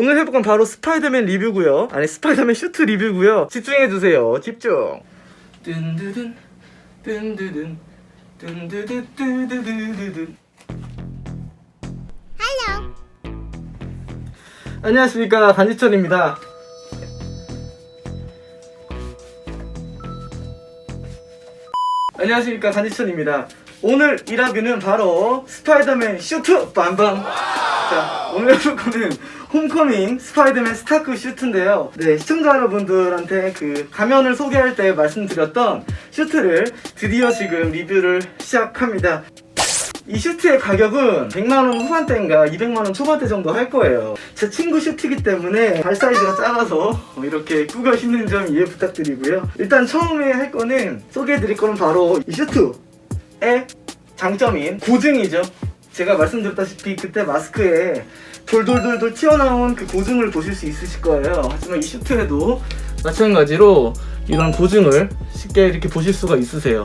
오늘 해볼 건 바로 스파이더맨 리뷰고요. 아니 스파이더맨 슈트 리뷰고요. 집중해주세요. 집중. 뜬드든 뜬드든 뜬드드드드드드든. Hello. 안녕하십니까. 반지천입니다. 안녕하십니까. 반지천입니다. 오늘 이라뷰는 바로 스파이더맨 슈트 밤밤 자 오늘 해볼 거는 홈커밍 스파이더맨 스타크 슈트인데요 네 시청자 여러분들한테 그 가면을 소개할 때 말씀드렸던 슈트를 드디어 지금 리뷰를 시작합니다 이 슈트의 가격은 100만원 후반대인가 200만원 초반대 정도 할 거예요. 제 친구 슈트이기 때문에 발 사이즈가 작아서 이렇게 꾸겨 신는 점 이해 부탁드리고요. 일단 처음에 할 거는 소개해드릴 거는 바로 이 슈트의 장점인 고증이죠. 제가 말씀드렸다시피 그때 마스크에 돌돌돌돌 튀어나온 그 고증을 보실 수 있으실 거예요. 하지만 이 슈트에도 마찬가지로 이런 고증을 쉽게 이렇게 보실 수가 있으세요.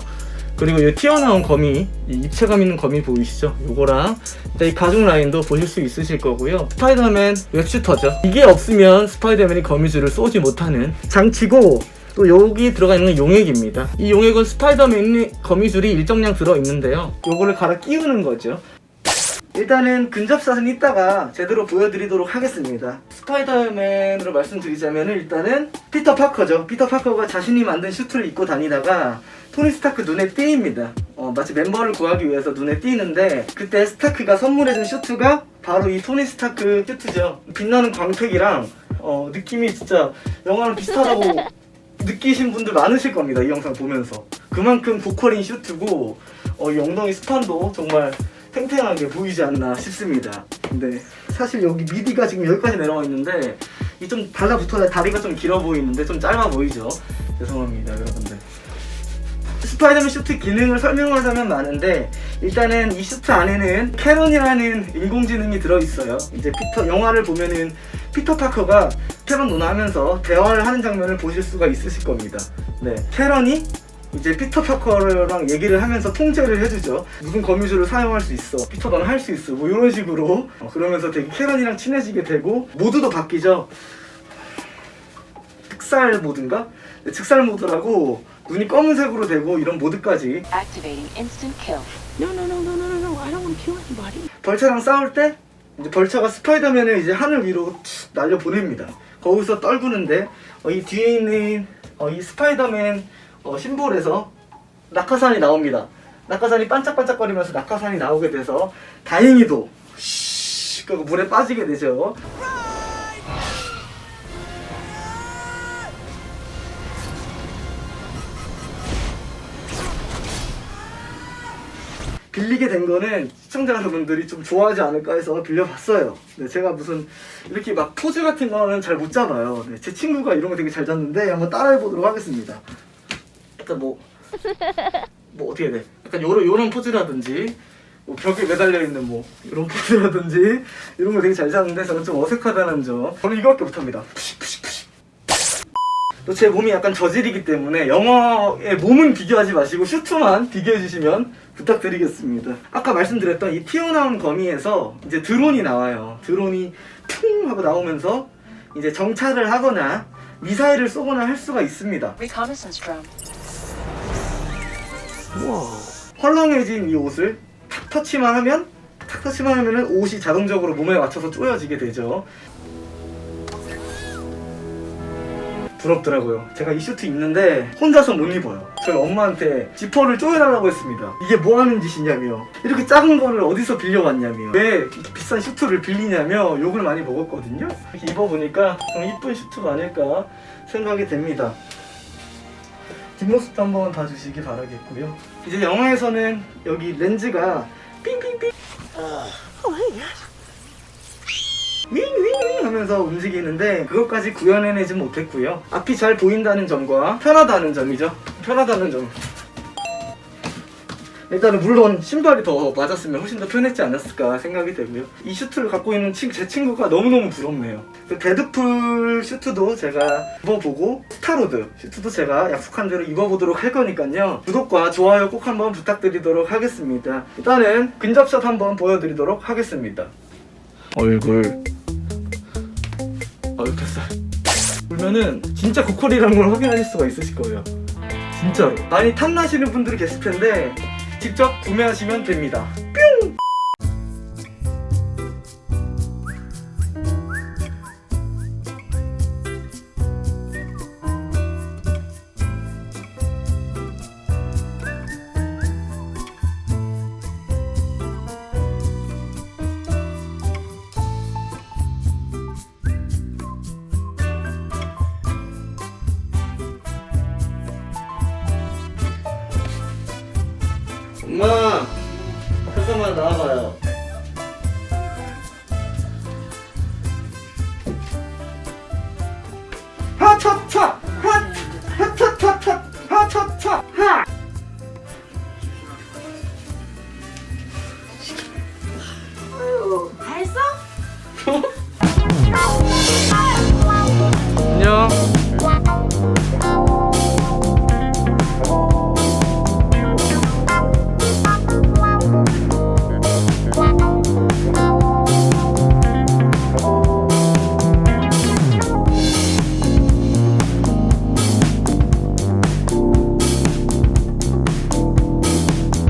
그리고 이 튀어나온 거미, 이 입체감 있는 거미 보이시죠? 요거랑 이 가죽 라인도 보실 수 있으실 거고요. 스파이더맨 웹슈터죠. 이게 없으면 스파이더맨이 거미줄을 쏘지 못하는 장치고 또 여기 들어가 있는 건 용액입니다. 이 용액은 스파이더맨이 거미줄이 일정량 들어 있는데요. 요거를 갈아 끼우는 거죠. 일단은 근접샷은 이따가 제대로 보여드리도록 하겠습니다. 스파이더맨으로 말씀드리자면 일단은 피터 파커죠. 피터 파커가 자신이 만든 슈트를 입고 다니다가 토니 스타크 눈에 띄입니다. 어, 마치 멤버를 구하기 위해서 눈에 띄는데 그때 스타크가 선물해준 슈트가 바로 이 토니 스타크 슈트죠. 빛나는 광택이랑 어, 느낌이 진짜 영화랑 비슷하다고 느끼신 분들 많으실 겁니다. 이 영상 보면서 그만큼 고퀄인 슈트고 어, 이 엉덩이 스판도 정말 탱탱하게 보이지 않나 싶습니다. 근데 사실 여기 미디가 지금 여기까지 내려와 있는데 이 좀 달라붙어야 다리가 좀 길어 보이는데 좀 짧아 보이죠? 죄송합니다, 여러분들. 스파이더맨 슈트 기능을 설명하자면 많은데 일단은 이 슈트 안에는 캐런이라는 인공지능이 들어있어요. 이제 피터 영화를 보면은 피터 파커가 캐런 누나하면서 대화를 하는 장면을 보실 수가 있으실 겁니다. 네, 캐런이 이제 피터 파커랑 얘기를 하면서 통제를 해주죠. 무슨 거미줄을 사용할 수 있어. 피터 넌 할 수 있어. 뭐 이런 식으로 어, 그러면서 되게 캐런이랑 친해지게 되고 모드도 바뀌죠. 특살 모드인가? 네, 특살 모드라고 눈이 검은색으로 되고 이런 모드까지 Activating instant kill. No, no, no, no, no, no, no. I don't want to kill anybody. 벌처랑 싸울 때 이제 벌처가 스파이더맨을 이제 하늘 위로 툭 날려 보냅니다. 거기서 떨구는데 어, 이 뒤에 있는 어, 이 스파이더맨 어, 심볼에서 낙하산이 나옵니다. 낙하산이 반짝반짝거리면서 낙하산이 나오게 돼서 다행히도 쉬 그리고 물에 빠지게 되죠. 빌리게 된 거는 시청자 여러분들이 좀 좋아하지 않을까 해서 빌려봤어요. 네, 제가 무슨 이렇게 막 포즈 같은 거는 잘 못 잡아요. 네, 제 친구가 이런 거 되게 잘 잡는데 한번 따라해 보도록 하겠습니다. 약간 뭐, 뭐 어떻게 돼? 약간 요런, 요런 포즈라든지, 뭐 벽에 매달려 있는 뭐, 이런 포즈라든지, 이런 거 되게 잘 잡는데 저는 좀 어색하다는 점. 저는 이거밖에 못합니다. 또 제 몸이 약간 저질이기 때문에 영어의 몸은 비교하지 마시고 슈트만 비교해 주시면 부탁드리겠습니다. 아까 말씀드렸던 이 튀어나온 거미에서 이제 드론이 나와요. 드론이 퉁 하고 나오면서 이제 정찰을 하거나 미사일을 쏘거나 할 수가 있습니다. Reconnaissance drone. 헐렁해진 이 옷을 탁 터치만 하면 탁 터치만 하면은 옷이 자동적으로 몸에 맞춰서 조여지게 되죠. 부럽더라고요. 제가 이 슈트 입는데 혼자서 못 입어요. 저희 엄마한테 지퍼를 조여달라고 했습니다. 이게 뭐 하는 짓이냐며. 이렇게 작은 거를 어디서 빌려왔냐며. 왜 비싼 슈트를 빌리냐며 욕을 많이 먹었거든요. 입어보니까 좀 이쁜 슈트가 아닐까 생각이 됩니다. 뒷모습도 한번 봐주시기 바라겠고요. 이제 영화에서는 여기 렌즈가 삥삥삥 윙윙윙 하면서 움직이는데 그것까지 구현해내지 못했고요. 앞이 잘 보인다는 점과 편하다는 점이죠. 편하다는 점. 일단은 물론 신발이 더 맞았으면 훨씬 더 편했지 않았을까 생각이 되고요. 이 슈트를 갖고 있는 친, 제 친구가 너무너무 부럽네요. 그 데드풀 슈트도 제가 입어보고 스타로드 슈트도 제가 약속한 대로 입어보도록 할 거니까요. 구독과 좋아요 꼭 한번 부탁드리도록 하겠습니다. 일단은 근접샷 한번 보여드리도록 하겠습니다. 얼굴 아유 됐어 울면은 진짜 고퀄이라는 걸 확인하실 수가 있으실 거예요 진짜로 많이 탐나시는 분들이 계실 텐데 직접 구매하시면 됩니다. 뿅! 잠깐만 나와봐요.